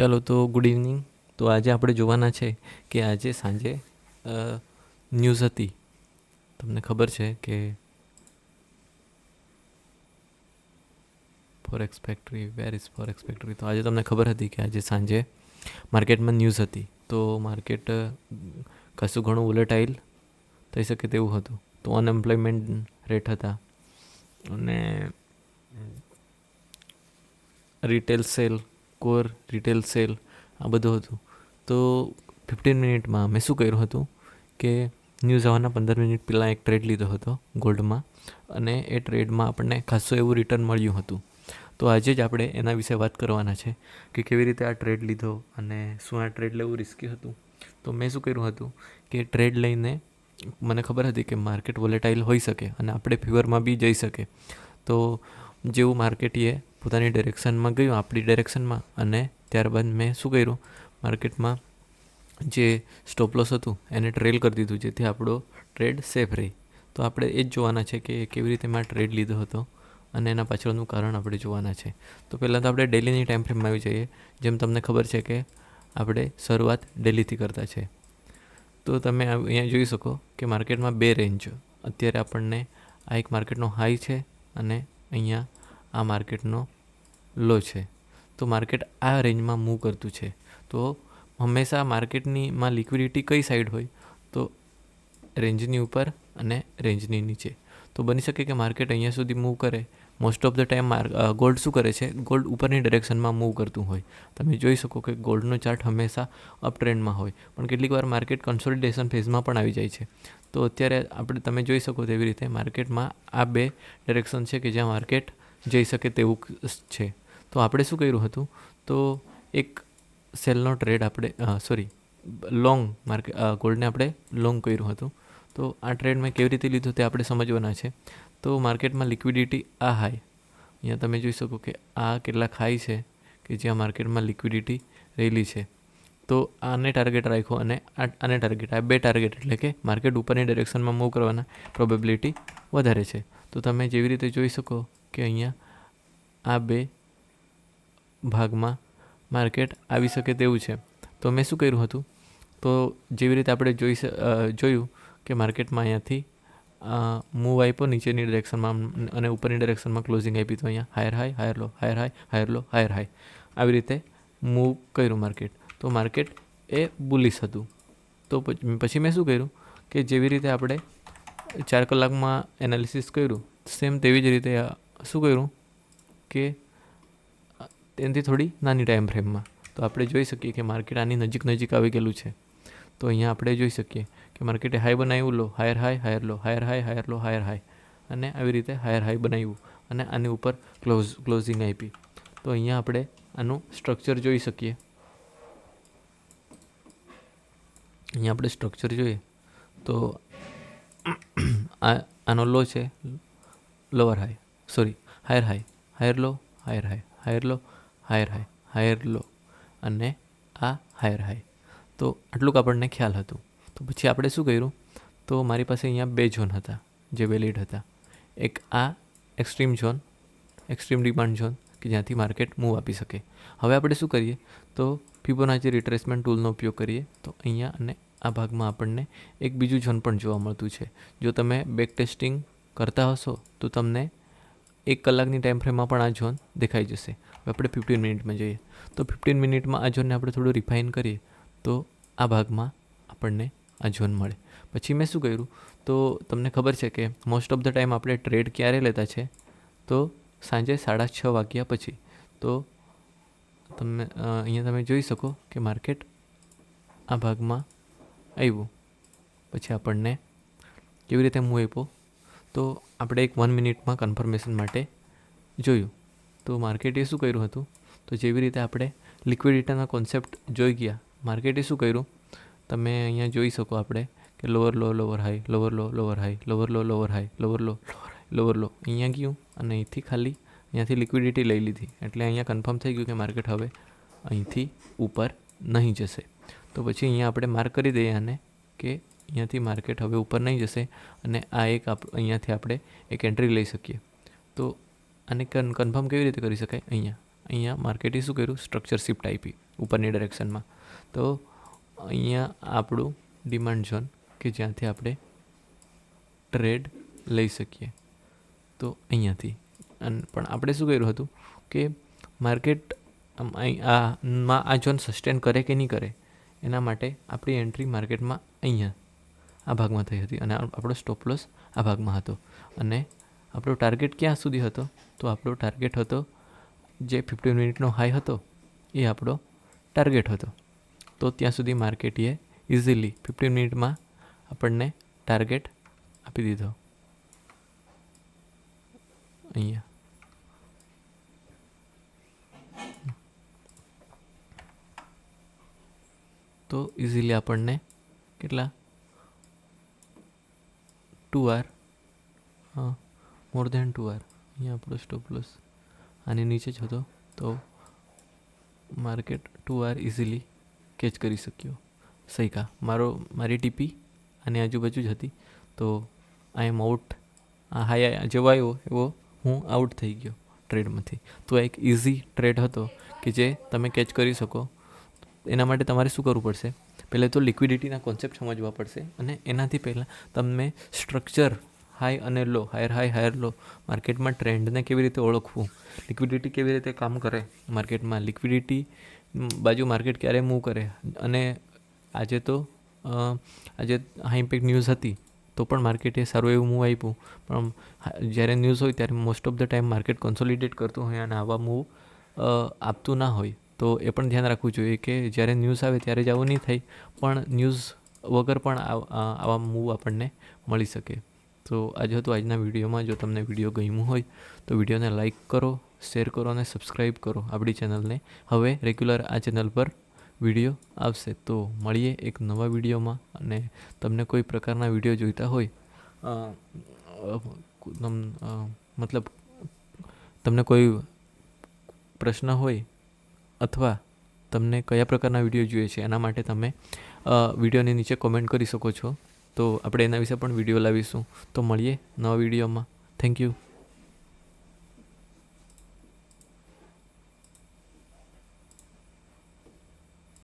ચાલો તો good evening તો આજે આપણે જોવાના છે કે આજે સાંજે ન્યૂઝ હતી. તમને ખબર છે કે forex factory where is forex factory તો આજે તમને ખબર હતી કે આજે સાંજે માર્કેટમાં ન્યૂઝ હતી. તો માર્કેટ કશું ઘણું ઉલટાઈલ થઈ શકે તેવું હતું. તો અનએમ્પ્લોયમેન્ટ રેટ હતા. અને retail sale core retail sale આ બધું હતું. તો ફિફ્ટીન મિનિટમાં મેં શું કર્યું હતું કે ન્યૂઝ આવવાના પંદર મિનિટ પહેલાં એક ટ્રેડ લીધો હતો ગોલ્ડમાં અને એ ટ્રેડમાં આપણને ખાસું એવું રિટર્ન મળ્યું હતું. તો આજે જ આપણે એના વિશે વાત કરવાના છે કે કેવી રીતે આ ટ્રેડ લીધો અને શું આ ટ્રેડ લેવું રિસ્કી હતું. તો મેં શું કર્યું હતું કે ટ્રેડ લઈને મને ખબર હતી કે માર્કેટ વોલેટાઇલ હોઈ શકે અને આપણે ફીવરમાં બી જઈ શકે. તો જેવું માર્કેટ એ પોતાની ડિરેક્શનમાં ગયું, આપણી ડિરેક્શનમાં અને ત્યારબાદ મેં શું કર્યું? માર્કેટમાં જે સ્ટોપલોસ હતું, એને ટ્રેલ કરી દીધું, જેથી આપણો ટ્રેડ સેફ રહી. તો આપણે એ જ જોવાના છે કે કેવી રીતે મેં ટ્રેડ લીધો હતો અને એના પાછળનું કારણ આપણે જોવાના છે. તો પહેલાં તો આપણે ડેલીની ટાઈમ ફ્રેમમાં આવી જઈએ, જેમ તમને ખબર છે કે આપણે શરૂઆત ડેલીથી કરતા છે. તો તમે અહીંયા જોઈ શકો કે માર્કેટમાં બે રેન્જ અત્યારે આપણને આ એક માર્કેટનો હાઈ છે અને અહીંયા આ માર્કેટનો લો છે. તો માર્કેટ આ રેન્જમાં મૂવ કરતું છે. તો હંમેશા માર્કેટનીમાં લિક્વિડિટી કઈ સાઈડ હોય? તો રેન્જની ઉપર અને રેન્જની નીચે. તો બની શકે કે માર્કેટ અહીંયા સુધી મૂવ કરે. Most of the time gold શું કરે છે? ગોલ્ડ ઉપરની ડિરેક્શનમાં મૂવ કરતું હોય. તમે જોઈ શકો કે ગોલ્ડનો ચાર્ટ હંમેશા અપ ટ્રેન્ડમાં હોય. પણ કેટલીક વાર માર્કેટ કન્સોલિડેશન ફેઝમાં પણ આવી જાય છે. તો અત્યારે આપણે, તમે જોઈ શકો તેવી રીતે માર્કેટમાં આ બે ડિરેક્શન છે કે જ્યાં માર્કેટ જઈ શકે તેવું છે. તો આપણે શું કર્યું હતું? તો એક સેલનો ટ્રેડ આપણે સોરી લોંગ માર્કેટ ગોલ્ડને આપણે લોંગ કર્યું હતું. તો આ ટ્રેડ મેં કેવી રીતે લીધું તે આપણે સમજવાના છે. તો માર્કેટમાં લિક્વિડિટી આ હાઈ અહીંયા તમે જોઈ શકો કે આ કેટલાક હાઈ છે કે જ્યાં માર્કેટમાં લિક્વિડિટી રહેલી છે. તો આને ટાર્ગેટ રાખ્યો અને આને ટાર્ગેટ આ બે ટાર્ગેટ એટલે કે માર્કેટ ઉપરની ડિરેક્શનમાં મૂવ કરવાના પ્રોબેબિલિટી વધારે છે. તો તમે જેવી રીતે જોઈ શકો કે અહીંયા આ બે ભાગમાં માર્કેટ આવી શકે તેવું છે. તો મેં શું કર્યું હતું? તો જેવી રીતે આપણે જોઈ જોયું કે માર્કેટમાં અહીંયાથી મૂવ આપ્યો નીચેની ડિરેક્શનમાં અને ઉપરની ડિરેક્શનમાં ક્લોઝિંગ આપી તો અહીંયા higher high higher low higher high higher low higher high આવી રીતે મૂવ કર્યું માર્કેટ તો માર્કેટ એ બુલિશ હતું. તો પછી મેં શું કર્યું કે જેવી રીતે આપણે ચાર કલાકમાં એનાલિસિસ કર્યું સેમ તેવી જ રીતે શું કર્યું? કે એનાથી થોડી નાની ટાઈમ ફ્રેમમાં તો આપણે જોઈ શકીએ કે માર્કેટ આની નજીક નજીક આવી ગયેલું છે. તો અહીંયા આપણે જોઈ શકીએ કે માર્કેટે હાઈ બનાવ્યું low higher high higher low higher high higher low higher high અને આવી રીતે હાયર હાઈ બનાવ્યું અને આની ઉપર ક્લોઝ ક્લોઝિંગ આપી. તો અહીંયા આપણે આનું સ્ટ્રક્ચર જોઈ શકીએ. અહીંયા આપણે સ્ટ્રક્ચર જોઈએ. તો આ, આનો લો છે lower high sorry higher high higher low higher high higher low higher high higher low અને આ હાયર હાઈ તો આટલું આપણને ખ્યાલ હતું. તો પછી આપણે શું કર્યું? તો મારી પાસે અહીંયા બે ઝોન હતા, જે વેલિડ હતા. એક આ extreme zone extreme demand zone, કે જ્યાંથી માર્કેટ મૂવ આપી શકે. હવે આપણે શું કરીએ? તો ફિબોનાચી રિટ્રેસમેન્ટ ટૂલનો ઉપયોગ કરીએ. તો અહીંયા અને આ ભાગમાં આપણને એક બીજું ઝોન પણ જોવા મળતું છે. જો તમે બેક ટેસ્ટિંગ કરતા હશો, તો તમને એક કલાકની ટાઈમ ફ્રેમમાં પણ આ ઝોન દેખાઈ જશે. હવે આપણે ફિફ્ટીન મિનિટમાં જઈએ. તો ફિફ્ટીન મિનિટમાં આ ઝોનને આપણે થોડું રિફાઇન કરીએ, તો આ ભાગમાં આપણને આ ઝોન મળે. પછી મેં શું કર્યું? તો તમને ખબર છે કે મોસ્ટ ઓફ ધ ટાઈમ આપણે ટ્રેડ ક્યારે લેતા છે? તો સાંજે સાડા છ વાગ્યા પછી. તો તમને અહીંયા તમે જોઈ શકો કે માર્કેટ આ ભાગમાં આવ્યું. પછી આપણને કેવી રીતે મૂવ આપ્યો? તો આપણે એક વન મિનિટમાં કન્ફર્મેશન માટે જોયું. તો માર્કેટે શું કર્યું હતું? તો જેવી રીતે આપણે લિક્વિડિટીના કોન્સેપ્ટ જોઈ ગયા માર્કેટે શું કર્યું? તમે અહીંયા જોઈ શકો આપણે કે lower low lower high lower low lower high lower low lower high lower low lower low અહીંયા ગયું અને અહીંથી ખાલી અહીંયાથી લિક્વિડિટી લઈ લીધી. એટલે અહીંયા કન્ફર્મ થઈ ગયું કે માર્કેટ હવે અહીંથી ઉપર નહીં જશે. તો પછી અહીંયા આપણે માર્ક કરી દઈએ આને કે અહીંયાથી માર્કેટ હવે ઉપર નહીં જશે અને આ એક અહીંયાથી આપણે એક એન્ટ્રી લઈ શકીએ. તો આને કન કન્ફર્મ કેવી રીતે કરી શકાય? અહીંયા. અહીંયા માર્કેટે શું કર્યું? સ્ટ્રક્ચર શિફ્ટ આપી ઉપરની ડાયરેક્શનમાં તો અહીંયા આપણું ડિમાન્ડ ઝોન કે જ્યાંથી આપણે ટ્રેડ લઈ શકીએ. તો અહીંયાથી. અને, પણ આપણે શું કર્યું હતું? કે માર્કેટ આ આ ઝોન સસ્ટેન કરે કે નહીં કરે, એના માટે આપણી એન્ટ્રી માર્કેટમાં અહીંયા આ ભાગમાં થઈ હતી અને આપણો સ્ટોપ લોસ આ ભાગમાં હતો. અને આપણો ટાર્ગેટ ક્યાં સુધી હતો? તો આપણો ટાર્ગેટ હતો, જે ફિફ્ટીન મિનિટનો હાઈ હતો, એ આપણો ટાર્ગેટ હતો. તો ત્યાં સુધી માર્કેટીએ ઇઝીલી ફિફ્ટીન મિનિટમાં આપણને ટાર્ગેટ આપી દીધો. અહીંયા. તો ઇઝીલી આપણને કેટલા ટુ આર હા મોર દેન ટુ આર અહીંયા આપણો સ્ટોપ લોસ આની નીચે જ હતો તો market to are easily catch કરી શક્યો સૈકા મારો મારી ટીપી આની આજુબાજુ જ હતી તો આઈ એમ આઉટ આ હાઈ જેવો આવ્યો એવો હું આઉટ થઈ ગયો ટ્રેડમાંથી તો એક ઇઝી ટ્રેડ હતો કે જે તમે કેચ કરી શકો એના માટે તમારે શું કરવું પડશે પહેલાં તો લિક્વિડિટીના કોન્સેપ્ટ સમજવા પડશે અને એનાથી પહેલાં તમે સ્ટ્રક્ચર હાઈ અને low higher high higher low માર્કેટમાં ટ્રેન્ડને કેવી રીતે ઓળખવું લિક્વિડિટી કેવી રીતે કામ કરે, માર્કેટમાં લિક્વિડિટી બાજુ માર્કેટ ક્યારે મૂવ કરે અને આજે તો આજે હાઈ ઇમ્પેક્ટ ન્યૂઝ હતી તો પણ માર્કેટે સારું એવું મૂવ આપ્યું. પણ જ્યારે ન્યૂઝ હોય ત્યારે most of the time market consolidate કરતું હોય અને આવા મૂવ આપતું ના હોય. તો એ પણ ધ્યાન રાખવું જોઈએ કે જ્યારે ન્યૂઝ આવે ત્યારે જ આવું નહીં થાય, પણ ન્યૂઝ વગર પણ આવા મૂવ આપણને મળી શકે. તો આજે હતું આજના વિડીયોમાં. જો તમને વીડિયો ગમ્યું હોય તો વિડીયોને લાઇક કરો શેર કરો અને સબસ્ક્રાઈબ કરો આપણી ચેનલને હવે રેગ્યુલર આ ચેનલ પર વીડિયો આવશે. તો મળીએ એક નવા વિડીયોમાં અને તમને કોઈ પ્રકારના વીડિયો જોઈતા હોય મતલબ તમને કોઈ પ્રશ્ન હોય અથવા તમને કયા પ્રકારના વીડિયો જોઈએ છે, એના માટે તમે વિડીયોની નીચે કોમેન્ટ કરી શકો છો. તો આપણે એના વિશે પણ વીડિયો લાવીશું. તો મળીએ નવા વિડીયોમાં. Thank you